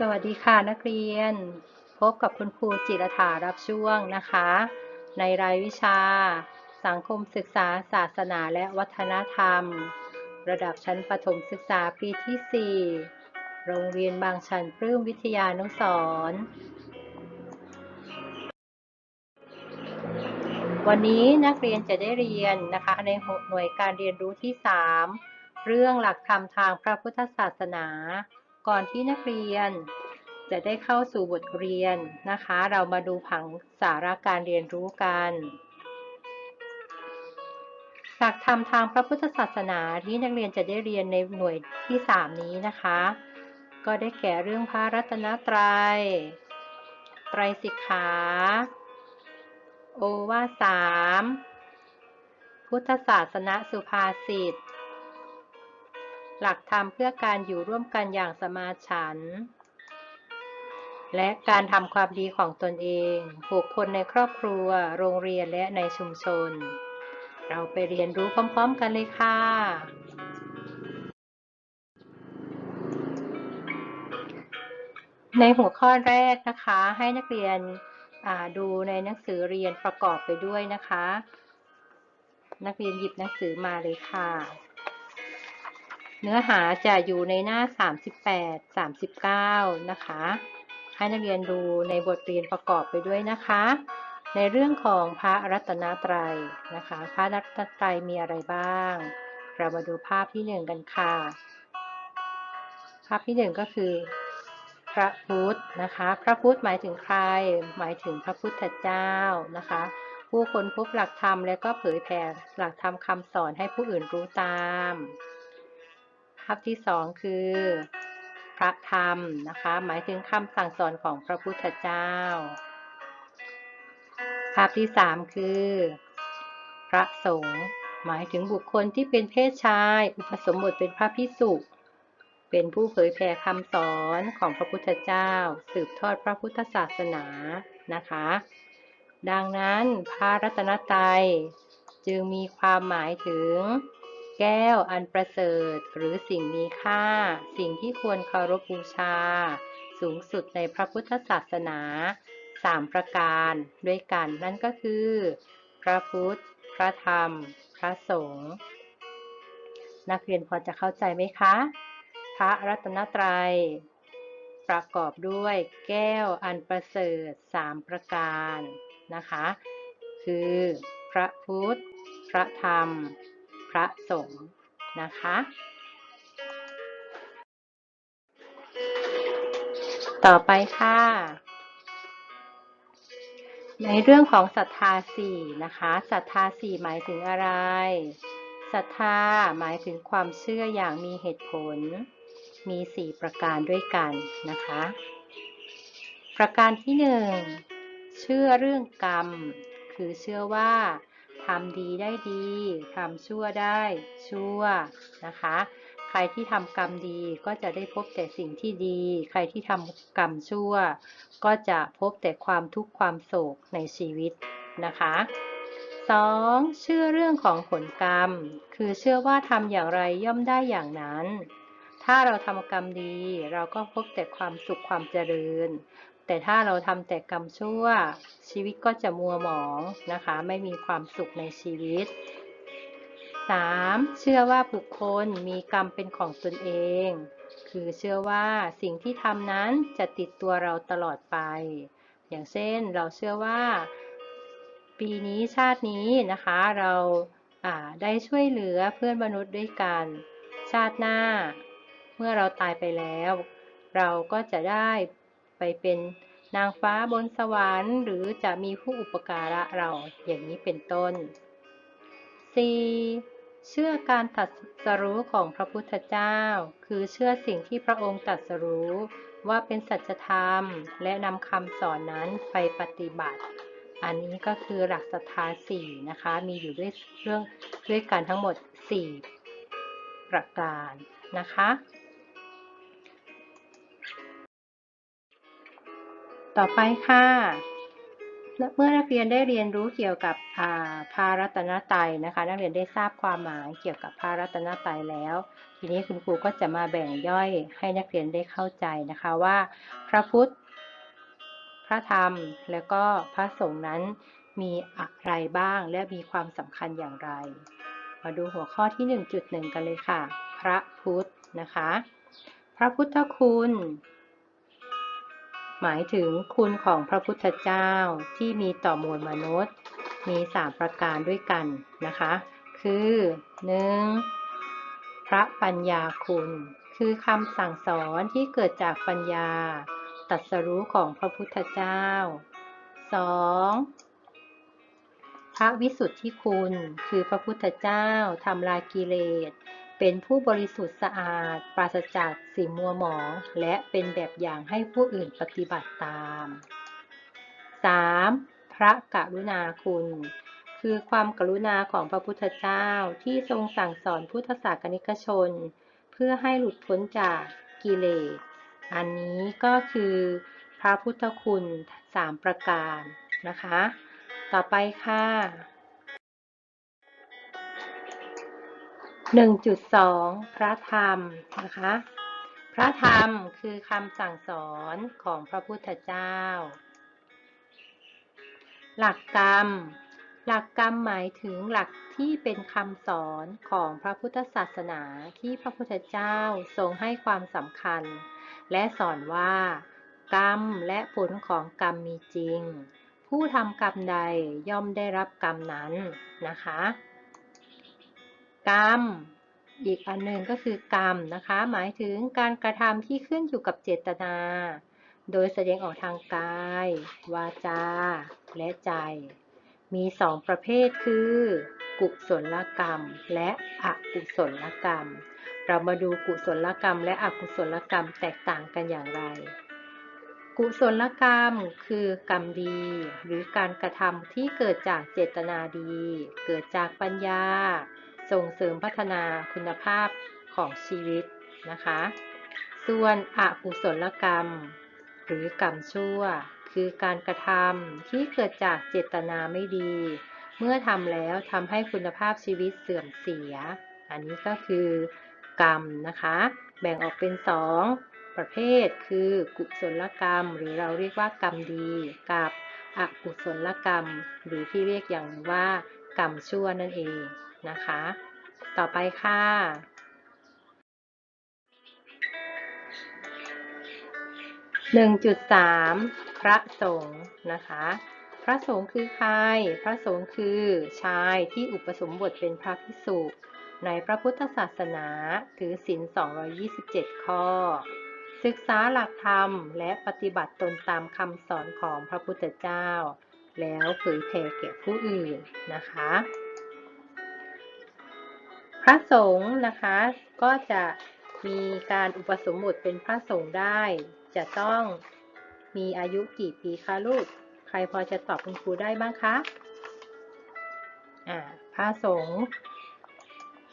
สวัสดีค่ะนักเรียน พบกับคุณครูจิรธารับช่วงนะคะ ในรายวิชา สังคมศึกษาศาสนาและวัฒนธรรม ระดับชั้นประถมศึกษาปีที่ 4 โรงเรียนบางชันปลื้มวิทยานุสรณ์วันนี้นักเรียนจะได้เรียนนะคะในหน่วยการเรียนรู้ที่ 3 เรื่องหลักธรรมทางพระพุทธศาสนา ก่อนที่นักเรียน จะได้เข้าสู่บทเรียนนะคะ เรามาดูผังสาระการเรียนรู้กันหลักธรรมทางพระพุทธศาสนาที่นักเรียนจะได้เรียนในหน่วยที่ 3 นี้นะคะ ก็ได้แก่เรื่องพระรัตนตรยัย ไตรสิกขา โอวาสาม พุทธศาสนสุภาษิต หลักธรรมเพื่อการอยู่ร่วมกันอย่างสมาฉัน และการทำความดีของตนเองบุคคลในครอบครัว โรงเรียนและในชุมชน เราไปเรียนรู้พร้อม ๆ กันเลยค่ะในหัวข้อแรกนะคะให้นักเรียนดูในหนังสือเรียนประกอบไปด้วยนะคะ นักเรียนหยิบหนังสือมาเลยค่ะ เนื้อหาจะอยู่ในหน้า 38 39 นะคะ ให้นักเรียนดูในบทเรียนประกอบไปด้วยนะคะ ในเรื่องของพระรัตนตรัยนะคะ พระรัตนตรัยมีอะไรบ้าง เรามาดูภาพที่หนึ่งกันค่ะ ภาพที่หนึ่งก็คือพระพุทธนะคะ พระพุทธหมายถึงใคร หมายถึงพระพุทธเจ้านะคะ ผู้คนพบหลักธรรมและก็เผยแผ่หลักธรรมคำสอนให้ผู้อื่นรู้ตาม ภาพที่สองคือ พระธรรมนะคะ หมายถึงคำสั่งสอนของพระพุทธเจ้าภาพที่สามคือ พระสงฆ์หมายถึงบุคคลที่เป็นเพศชาย อุปสมบทเป็นพระพิสุเป็นผู้เผยแผ่คำสอนของพระพุทธเจ้า สืบทอดพระพุทธศาสนานะคะ ดังนั้นพระรัตนตรัยจึงมีความหมายถึง แก้วอันประเสริฐ หรือสิ่งมีค่า สิ่งที่ควรเคารพบูชา สูงสุดในพระพุทธศาสนาสามประการด้วยกันนั่นก็คือ พระพุทธ พระธรรม พระสงฆ์นักเรียนพอจะเข้าใจไหมคะ พระรัตนตรัย ประกอบด้วยแก้วอันประเสริฐสามประการนะคะ คือ พระพุทธ พระธรรม ระสงฆ์นะคะ ต่อไปค่ะ ในเรื่องของศรัทธาสี่นะคะศรัทธาสี่หมายถึงอะไรศรัทธาหมายถึงความเชื่ออย่างมีเหตุผล มี 4 ประการด้วยกันนะคะ ประการที่ 1 เชื่อเรื่องกรรม คือเชื่อว่า ทำดีได้ดีทำชั่วได้ชั่วนะคะ ใครที่ทำกรรมดีก็จะได้พบแต่สิ่งที่ดี ใครที่ทำกรรมชั่ว ก็จะพบแต่ความทุกข์ความโศกในชีวิตนะคะ 2. เชื่อเรื่องของผลกรรม คือเชื่อว่าทำอย่างไรย่อมได้อย่างนั้น ถ้าเราทำกรรมดี เราก็พบแต่ความสุขความเจริญ แต่ถ้าเราทำแต่กรรมชั่ว ชีวิตก็จะมัวหมองนะคะ ไม่มีความสุขในชีวิต 3. เชื่อว่าบุคคลมีกรรมเป็นของตนเอง คือเชื่อว่าสิ่งที่ทำนั้นจะติดตัวเราตลอดไป อย่างเช่นเราเชื่อว่า ปีนี้ชาตินี้นะคะเราได้ช่วยเหลือเพื่อนมนุษย์ด้วยกัน ชาติหน้า เมื่อเราตายไปแล้ว เราก็จะได้ ไปเป็นนางฟ้าบนสวรรค์ หรือจะมีผู้อุปการะเราอย่างนี้เป็นต้น 4. เชื่อการตัดสรู้ของพระพุทธเจ้า คือเชื่อสิ่งที่พระองค์ตัดสรู้ว่าเป็นสัจธรรม และนำคำสอนนั้นไปปฏิบัติ อันนี้ก็คือหลักศรัทธาสี่นะคะ มีอยู่ด้วยเรื่องด้วยกันทั้งหมด 4 ประการนะคะ ต่อไปค่ะ เมื่อนักเรียนได้เรียนรู้เกี่ยวกับพารัตนตรัยนะคะ นักเรียนได้ทราบความหมายเกี่ยวกับพารัตนตรัยแล้ว ทีนี้คุณครูก็จะมาแบ่งย่อยให้นักเรียนได้เข้าใจนะคะว่า พระพุทธ พระธรรม และก็พระสงฆ์นั้นมีอะไรบ้างและมีความสำคัญอย่างไร มาดูหัวข้อที่ 1.1 กันเลยค่ะ พระพุทธนะคะ พระพุทธคุณ หมายถึงคุณของพระพุทธเจ้าที่มีต่อมวลมนุษย์ มี 3 ประการด้วยกันนะคะ คือ 1. พระปัญญาคุณ คือคำสั่งสอนที่เกิดจากปัญญาตรัสรู้ของพระพุทธเจ้า 2. พระวิสุทธิคุณ คือพระพุทธเจ้าทำลายกิเลส เป็นผู้บริสุทธิ์สะอาด ปราศจากสิ่งมัวหมอง และเป็นแบบอย่างให้ผู้อื่นปฏิบัติตาม 3. พระกรุณาคุณ คือความกรุณาของพระพุทธเจ้าที่ทรงสั่งสอนพุทธศาสนิกชน เพื่อให้หลุดพ้นจากกิเลส อันนี้ก็คือ พระพุทธคุณ 3 ประการนะคะ ต่อไปค่ะ 1.2 พระธรรมนะคะ พระธรรมคือคำสั่งสอนของพระพุทธเจ้า หลักกรรม หลักกรรมหมายถึงหลักที่เป็นคำสอนของพระพุทธศาสนาที่พระพุทธเจ้าทรงให้ความสำคัญ และสอนว่า กรรมและผลของกรรมมีจริง ผู้ทำกรรมใดย่อมได้รับกรรมนั้นนะคะ กรรม อีกอันหนึ่งก็คือกรรมนะคะ หมายถึงการกระทำที่ขึ้นอยู่กับเจตนา โดยแสดงออกทางกาย วาจา และใจ มีสองประเภทคือ กุศลกรรม และอกุศลกรรม เรามาดูกุศลกรรม และอกุศลกรรมแตกต่างกันอย่างไรกุศลกรรมคือกรรมดี หรือการกระทำที่เกิดจากเจตนาดี เกิดจากปัญญา ส่งเสริมพัฒนาคุณภาพของชีวิตนะคะ ส่วนอกุศลกรรม หรือกรรมชั่ว คือการกระทำที่เกิดจากเจตนาไม่ดี เมื่อทำแล้วทำให้คุณภาพชีวิตเสื่อมเสีย อันนี้ก็คือกรรมนะคะ แบ่งออกเป็นสองประเภทคือกุศลกรรม หรือเราเรียกว่ากรรมดี กับอกุศลกรรม หรือที่เรียกอย่างว่า กรรมชั่วนั่นเองนะคะ ต่อไปค่ะ1.3พระสงฆ์นะคะ พระสงฆ์คือใคร พระสงฆ์คือชายที่อุปสมบทเป็นพระภิกษุ ในพระพุทธศาสนาถือศีล227 ข้อ ศึกษาหลักธรรมและปฏิบัติตนตามคำสอนของพระพุทธเจ้า แล้วเผยแผ่แก่ผู้อื่นนะคะ พระสงฆ์นะคะก็จะมีการอุปสมบทเป็นพระสงฆ์ได้ จะต้องมีอายุกี่ปีคะลูก ใครพอจะตอบคุณครูได้บ้างคะอ่าพระสงฆ์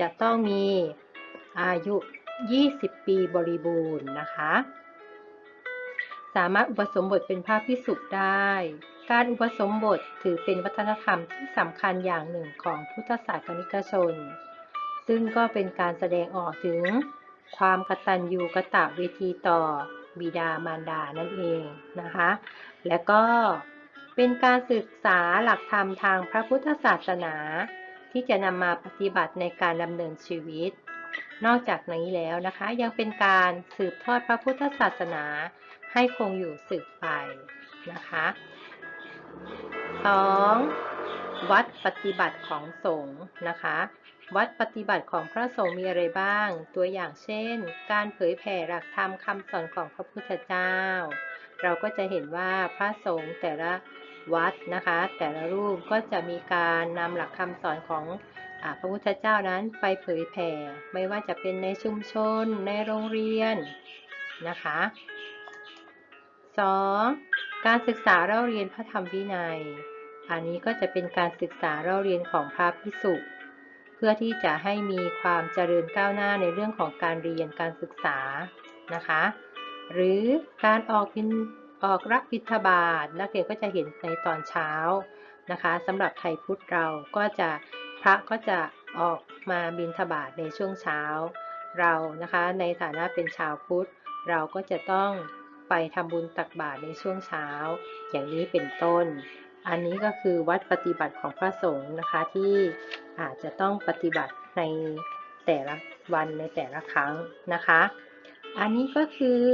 จะต้องมีอายุ 20 ปีบริบูรณ์นะคะ สามารถอุปสมบทเป็นพระพิสุได้ การอุปสมบทถือเป็นวัฒนธรรมที่สำคัญอย่างหนึ่งของพุทธศาสนิกชน ซึ่งก็เป็นการแสดงออกถึง ความกตัญญูกะตเวทีต่อบิดามารดานั่นเองนะคะ และก็เป็นการศึกษาหลักธรรมทางพระพุทธศาสนา ที่จะนำมาปฏิบัติในการดำเนินชีวิต นอกจากนี้แล้วนะคะยังเป็นการสืบทอดพระพุทธศาสนาให้คงอยู่สืบไปนะคะ 2. วัดปฏิบัติของสงฆ์นะคะ วัดปฏิบัติของพระสงฆ์มีอะไรบ้าง ตัวอย่างเช่น การเผยแผ่หลักธรรมคำสอนของพระพุทธเจ้า เราก็จะเห็นว่าพระสงฆ์แต่ละวัดนะคะ แต่ละรูปก็จะมีการนำหลักคำสอนของอพระพุทธเจ้านั้นไปเผยแผ่ ไม่ว่าจะเป็นในชุมชนในโรงเรียนนะคะ 2. การศึกษาเล่าเรียนพระธรรมวินัย อันนี้ก็จะเป็นการศึกษาเล่าเรียนของพระพิสุเพื่อที่จะให้มีความเจริญก้าวหน้าในเรื่องของการเรียนการศึกษานะคะ หรือการออกบินออกรับบิณฑบาตนักเรียนก็จะเห็นในตอนเช้านะคะสำหรับไทยพุทธเราก็จะพระก็จะออกมาบิณฑบาตในช่วงเช้า เรานะคะในฐานะเป็นชาวพุทธเราก็จะต้อง ไปทำบุญตักบาตรในช่วงเช้า อย่างนี้เป็นต้น อันนี้ก็คือวัดปฏิบัติของพระสงฆ์นะคะที่อาจจะต้องปฏิบัติในแต่ละวันในแต่ละครั้งนะคะ อันนี้ก็คือ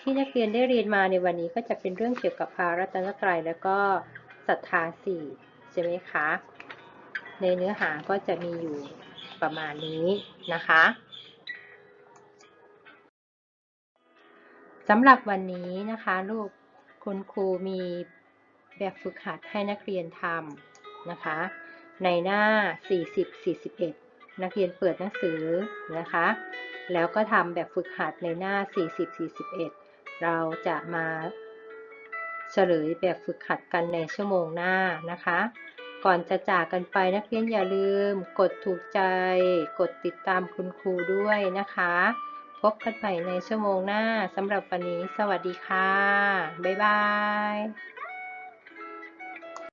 ที่นักเรียนได้เรียนมาในวันนี้ก็จะเป็นเรื่องเกี่ยวกับพระรัตนตรัยแล้วก็ศรัทธาสี่ใช่ไหมคะ ในเนื้อหาก็จะมีอยู่ประมาณนี้นะคะ สำหรับวันนี้นะคะ ลูกคุณครูมีแบบฝึกหัดให้นักเรียนทำนะคะ ในหน้า 40-41 นักเรียนเปิดหนังสือนะคะ แล้วก็ทำแบบฝึกหัดในหน้า 40-41 เราจะมาเฉลยแบบฝึกหัดกันในชั่วโมงหน้านะคะ ก่อนจะจากกันไปนักเรียนอย่าลืม กดถูกใจ กดติดตามคุณครูด้วยนะคะ บกันใหม่ในชั่วโมงหน้าสำหรับวันนี้ สวัสดีค่ะ บ๊ายบาย